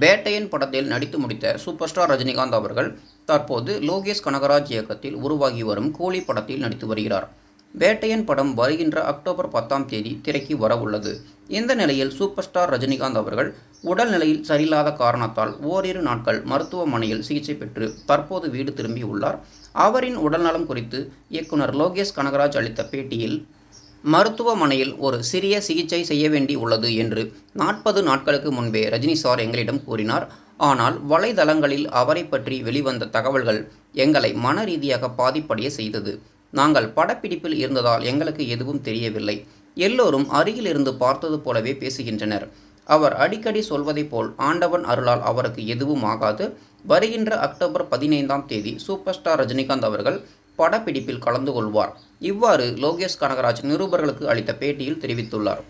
வேட்டையன் படத்தில் நடித்து முடித்த சூப்பர் ஸ்டார் ரஜினிகாந்த் அவர்கள் தற்போது லோகேஷ் கனகராஜ் இயக்கத்தில் உருவாகி வரும் கூலி படத்தில் நடித்து வருகிறார். வேட்டையன் படம் வருகின்ற அக்டோபர் பத்தாம் தேதி திரைக்கு வரவுள்ளது இந்த நிலையில் சூப்பர் ஸ்டார் ரஜினிகாந்த் அவர்கள் உடல்நிலையில் சரியில்லாத காரணத்தால் ஓரிரு நாட்கள் மருத்துவமனையில் சிகிச்சை பெற்று தற்போது வீடு திரும்பியுள்ளார். அவரின் உடல்நலம் குறித்து இயக்குனர் லோகேஷ் கனகராஜ் அளித்த பேட்டியில் மருத்துவமனையில் ஒரு சிறிய சிகிச்சை செய்ய வேண்டி உள்ளது என்று நாற்பது நாட்களுக்கு முன்பே ரஜினி சார் எங்களிடம் கூறினார். ஆனால் வலைதளங்களில் அவரை பற்றி வெளிவந்த தகவல்கள் எங்களை மன ரீதியாக பாதிப்படைய செய்தது. நாங்கள் படப்பிடிப்பில் இருந்ததால் எங்களுக்கு எதுவும் தெரியவில்லை. எல்லோரும் அருகில் இருந்து பார்த்தது போலவே பேசுகின்றனர். அவர் அடிக்கடி சொல்வதைப் போல் ஆண்டவன் அருளால் அவருக்கு எதுவும் ஆகாது. வருகின்ற அக்டோபர் பதினைந்தாம் தேதி சூப்பர் ஸ்டார் ரஜினிகாந்த் அவர்கள் படப்பிடிப்பில் கலந்து கொள்வார். இவ்வாறு லோகேஷ் கனகராஜ் நிருபர்களுக்கு அளித்த பேட்டியில் தெரிவித்துள்ளார்.